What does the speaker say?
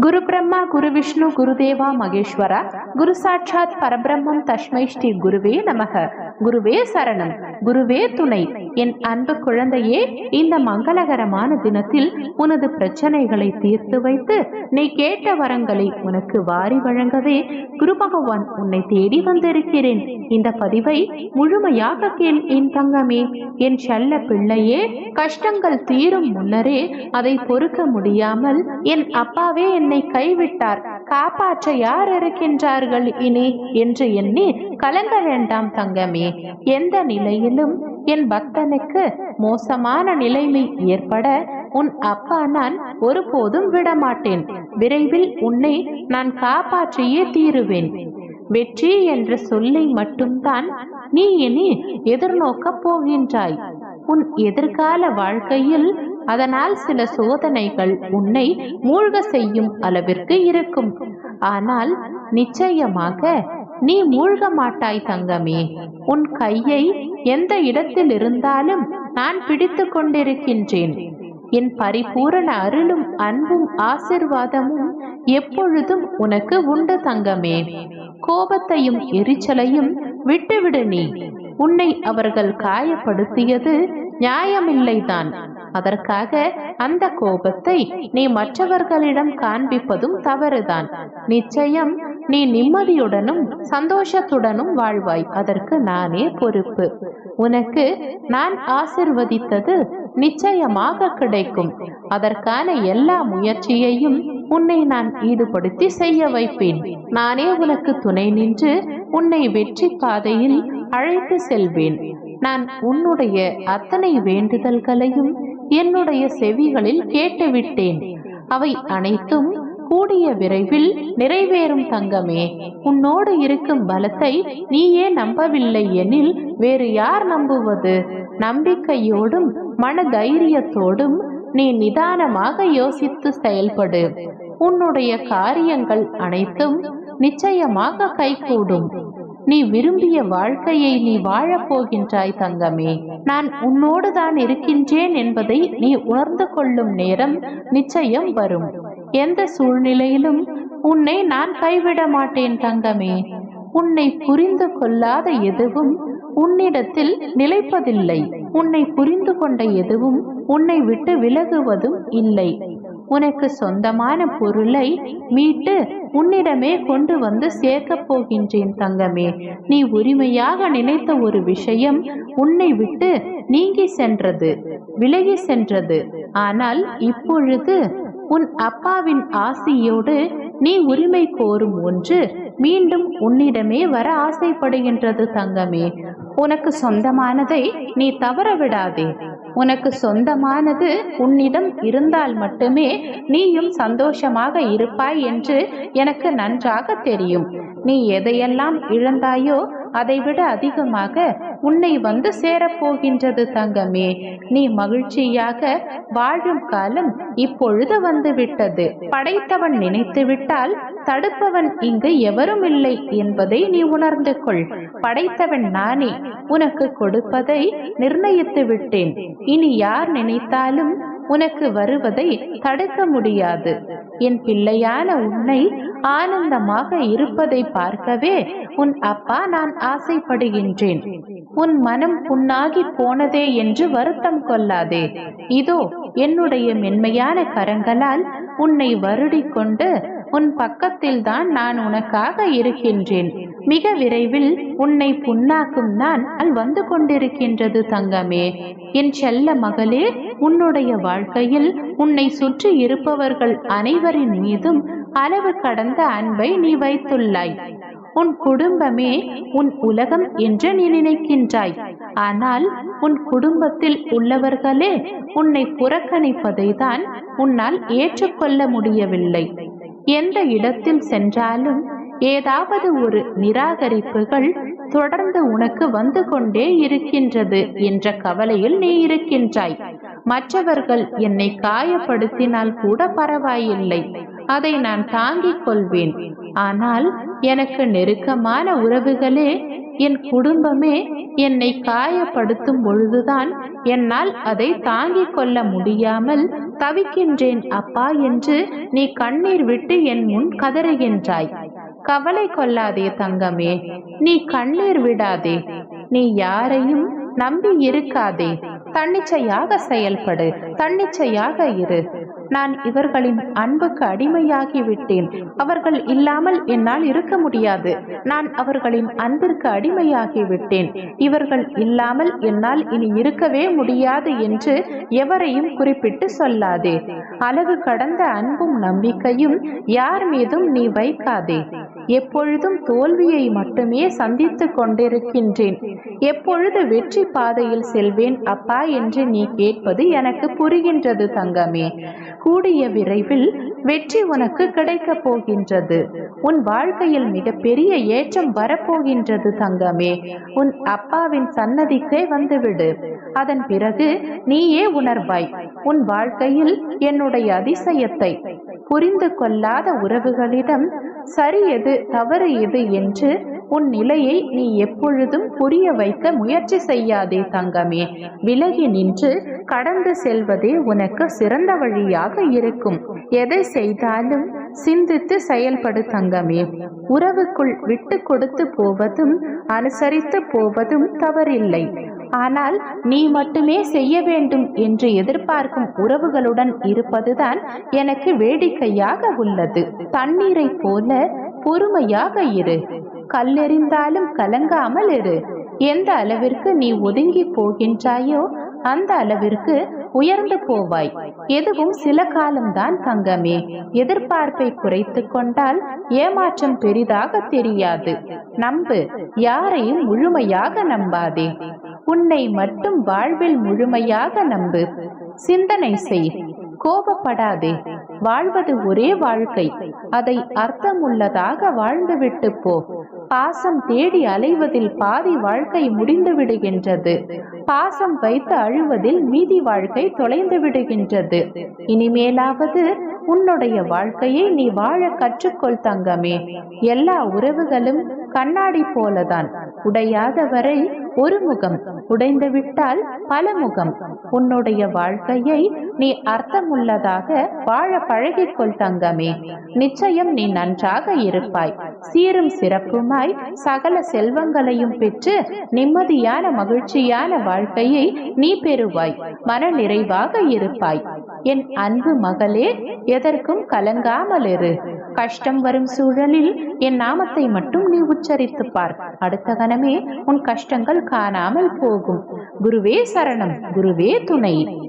குரு பிரம்மா குரு விஷ்ணு குருதேவா மகேஸ்வரா குரு சாட்சாத் பரபிரம்மம் தஸ்மை ஸ்ரீ குருவே நமக. குருவே சரணம். குருவே துணை. என் அன்பு குழந்தையே இந்த மங்களகரமான தினத்தில் உனது பிரச்சனைகளை தீர்த்து வைத்து நீ கேட்ட வரங்களை உனக்கு வாரி வழங்கவே குரு பகவான் உன்னை தேடி வந்திருக்கிறேன். இந்த பதிவை முழுமையாக கேள் என் தங்கமே. என் செல்ல பிள்ளையே கஷ்டங்கள் தீரும் முன்னரே அதை பொறுக்க முடியாமல் என் அப்பாவே என்னை கைவிட்டார். காப்பாற்ற யார் இருக்கின்றார்கள் இனி என்று எண்ணி கலங்க வேண்டாம் தங்கமே. எந்த நிலையிலும் என் பக்தனுக்கு மோசமான நிலைமை ஏற்பட உன் அப்பா நான் ஒருபோதும் விடமாட்டேன். விரைவில் உன்னை நான் காப்பாற்றியே தீருவேன். வெற்றி என்ற சொல்லை மட்டும்தான் நீ இனி எதிர்நோக்கப் போகின்றாய். உன் எதிர்கால வாழ்க்கையில் அதனால் சில சோதனைகள் உன்னை மூழ்க செய்யும் அளவிற்கு இருக்கும். ஆனால் நிச்சயமாக நீ மூழ்க மாட்டாய் தங்கமே. உன் கையை எந்த இடத்தில் இருந்தாலும் நான் பிடித்து கொண்டிருக்கின்றேன். என் பரிபூரண அருளும் அன்பும் ஆசிர்வாதமும் எப்பொழுதும் உனக்கு உண்டு தங்கமே. கோபத்தையும் எரிச்சலையும் விட்டுவிடு நீ. உன்னை அவர்கள் காயப்படுத்தியது நியாயமில்லைதான். அதற்காக அந்த கோபத்தை நீ மற்றவர்களிடம் காண்பிப்பதும் தவறுதான். நிச்சயம் நீ நிம்மதியுடனும் சந்தோஷத்துடனும் வாழ்வாய். அதற்கு நானே பொறுப்பு. உனக்கு நான் ஆசிர்வதித்தது நிச்சயமாக கிடைக்கும். அதற்கான எல்லா முயற்சியையும் உன்னை நான் ஈடுபடுத்தி செய்ய வைப்பேன். நானே உனக்கு துணை நின்று உன்னை வெற்றி பாதையில் அழைத்து செல்வேன். நான் உன்னுடைய அத்தனை வேண்டுதல்களையும் என்னுடைய செவிகளில் கேட்டுவிட்டேன். அவை அனைத்தும் கூடிய விரைவில் நிறைவேறும் தங்கமே. உன்னோடு இருக்கும் பலத்தை நீயே நம்பவில்லை எனில் வேறு யார் நம்புவது? நம்பிக்கையோடும் மன தைரியத்தோடும் நீ நிதானமாக யோசித்து செயல்படு. உன்னுடைய காரியங்கள் அனைத்தும் நிச்சயமாக கைகூடும். நீ விரும்பிய வாழ்க்கையை நீ வாழப்போகின்றாய் தங்கமே. நான் உன்னோடு தான் இருக்கின்றேன் என்பதை நீ உணர்ந்து கொள்ளும் நேரம் நிச்சயம் வரும். எந்த சூழ்நிலையிலும் உன்னை நான் கைவிட மாட்டேன் தங்கமே. உன்னை புரிந்து கொள்ளாத எதுவும் உன்னிடத்தில் நிலைப்பதில்லை. உன்னை புரிந்து கொண்ட எதுவும் உன்னை விட்டு விலகுவதும் இல்லை. உனக்கு சொந்தமான பொருளை மீட்டு உன்னிடமே கொண்டு வந்து சேர்க்கப் போகின்றேன் தங்கமே. நீ உரிமையாக நினைத்த ஒரு விஷயம் உன்னை விட்டு நீங்கி சென்றது விலகி சென்றது. ஆனால் இப்பொழுது உன் அப்பாவின் ஆசியோடு நீ உரிமை கோரும் ஒன்று மீண்டும் உன்னிடமே வர ஆசைப்படுகின்றது தங்கமே. உனக்கு சொந்தமானதை நீ தவற விடாதே உனக்கு சொந்தமானது உன்னிடம் இருந்தால் மட்டுமே நீயும் சந்தோஷமாக இருப்பாய் என்று எனக்கு நன்றாக தெரியும். நீ எதையெல்லாம் இழந்தாயோ அதைவிட அதிகமாக உன்னை வந்து சேரப்போகின்றது தங்கமே. நீ மகிழ்ச்சியாக வாழும் காலம் இப்பொழுது வந்து விட்டது படைத்தவன் நினைத்து விட்டால் தடுப்பவன் இங்கு எவரும் இல்லை என்பதை நீ உணர்ந்து கொள். படைத்தவன் நானே உனக்கு கொடுப்பதை நிர்ணயித்து விட்டேன் இனி யார் நினைத்தாலும் உனக்கு வருவதை தடுக்க முடியாது. என் பிள்ளையான உன்னை ஆனந்தமாக இருப்பதை பார்க்கவே உன் அப்பா நான் ஆசைப்படுகின்றேன். உன் மனம் புண்ணாகி போனதே என்று வருத்தம் கொள்ளாதே. இதோ என்னுடைய மென்மையான கரங்களால் உன்னை வருடிக்கொண்டு உன் பக்கத்தில் தான் நான் உனக்காக இருக்கின்றேன். மிக விரைவில் உன்னை புண்ணாக்கும் நான் அல் வந்து கொண்டிருக்கின்றது தங்கமே. என் செல்ல மகளே உன்னுடைய வாழ்க்கையில் உன்னை சுற்றி இருப்பவர்கள் அனைவரின் மீதும் அளவு கடந்த அன்பை நீ வைத்துள்ளாய். உன் குடும்பமே உன் உலகம் என்று நீ நினைக்கின்றாய். ஆனால் உன் குடும்பத்தில் உள்ளவர்களே உன்னை புறக்கணிப்பதை தான் உன்னால் ஏற்றுக்கொள்ள முடியவில்லை. எந்த இடத்தில் சென்றாலும் ஏதாவது ஒரு நிராகரிப்புகள் தொடர்ந்து உனக்கு வந்து கொண்டே இருக்கின்றது என்ற கவலையில் நீ இருக்கின்றாய். மற்றவர்கள் என்னை காயப்படுத்தினால் கூட பரவாயில்லை. அதை நான் தாங்கிக் கொள்வேன். ஆனால் எனக்கு நெருக்கமான உறவுகளே என் குடும்பமே என்னை காயப்படுத்தும் பொழுதுதான் என்னால் அதை தாங்கிக் கொள்ள முடியாமல் தவிக்கின்றேன் அப்பா என்று நீ கண்ணீர் விட்டு என் முன் கதறுகின்றாய். கவலை கொள்ளாதே தங்கமே. நீ கண்ணீர் விடாதே. நீ யாரையும் நம்பி இருக்காதே. தன்னிச்சையாக செயல்படு. தன்னிச்சையாக இரு. நான் இவர்களின் அன்புக்கு அடிமையாகி விட்டேன் அவர்கள் இல்லாமல் என்னால் இருக்க முடியாது. நான் அவர்களின் அன்பிற்கு அடிமையாகி விட்டேன் இவர்கள் இல்லாமல் என்னால் இனி இருக்கவே முடியாது என்று எவரையும் குறிப்பிட்டு சொல்லாதே. அளவு கடந்த அன்பும் நம்பிக்கையும் யார் மீதும் நீ வைக்காதே. எப்பொழுதும் தோல்வியை மட்டுமே சந்தித்துக் கொண்டிருக்கின்றேன். எப்பொழுது வெற்றி பாதையில் செல்வேன் அப்பா என்று நீ கேட்பது எனக்கு புரிகின்றது தங்கமே. கூடிய விரைவில் வெற்றி உனக்கு கிடைக்கப் போகின்றது. உன் வாழ்க்கையில் மிகப்பெரிய ஏற்றம் வரப்போகின்றது தங்கமே. உன் அப்பாவின் சன்னதிக்கே வந்துவிடு. அதன் பிறகு நீயே உணர்வாய். உன் வாழ்க்கையில் என்னுடைய அதிசயத்தை புரிந்து கொள்ளாத உறவுகளிடம் சரி எது தவறு எது என்று உன் நிலையை நீ எப்பொழுதும் புரிய வைக்க முயற்சி செய்யாதே தங்கமே. விலகி நின்று கடந்து செல்வதே உனக்கு சிறந்த வழியாக இருக்கும். எதை செய்தாலும் சிந்தித்து செயல்படு தங்கமே. உறவுக்குள் விட்டு கொடுத்து போவதும் அனுசரித்து போவதும் தவறில்லை. ஆனால் நீ மட்டுமே செய்ய வேண்டும் என்று எதிர்பார்க்கும் உறவுகளுடன் இருப்பதுதான் எனக்கு வேடிக்கையாக உள்ளது. தண்ணீரை போல பொறுமையாக இரு. கல்லெறிந்தாலும் கலங்காமல் இரு. எந்த அளவிற்கு நீ ஒதுங்கி போகின்றாயோ அந்த அளவிற்கு உயர்ந்து போவாய். எதுவும் சில காலம்தான் தங்கமே. எதிர்பார்ப்பை குறைத்து கொண்டால் ஏமாற்றம் பெரிதாக தெரியாது. நம்பு. யாரையும் முழுமையாக நம்பாதே. உன்னை மட்டும் வாழ்வில் முழுமையாக நம்பு. சிந்தனை செய். கோபப்படாதே. வாழ்வது ஒரே வாழ்க்கை. அதை அர்த்தமுள்ளதாக வாழ்ந்துவிட்டு போ. பாசம் தேடி அலைவதில் பாதி வாழ்க்கை முடிந்து விடுகின்றது. பாசம் வைத்து அழுவதில் மீதி வாழ்க்கை தொலைந்து விடுகின்றது. இனிமேலாவது உன்னுடைய வாழ்க்கையை நீ வாழ கற்றுக்கொள் தங்கமே. எல்லா உறவுகளும் கண்ணாடி போலதான். உடையாத வரை ஒரு முகம் உடைந்து விட்டால் பல முகம். உன்னுடைய வாழ்க்கையை நீ அர்த்தமுள்ளதாக வாழ பழகிக்கொள் தங்கமே. நிச்சயம் நீ நன்றாக இருப்பாய். சீரும் சிறப்புமாய் சகல செல்வங்களையும் பெற்று நிம்மதியான மகிழ்ச்சியான வாழ்க்கையை நீ பெறுவாய். மன நிறைவாக இருப்பாய். என் அன்பு மகளே எதற்கும் கலங்காமல் இரு. கஷ்டம் வரும் சூழலில் என் நாமத்தை மட்டும் நீ உச்சரித்து பார். அடுத்த கணமே உன் கஷ்டங்கள் காணாமல் போகும். குருவே சரணம் குருவே துணை.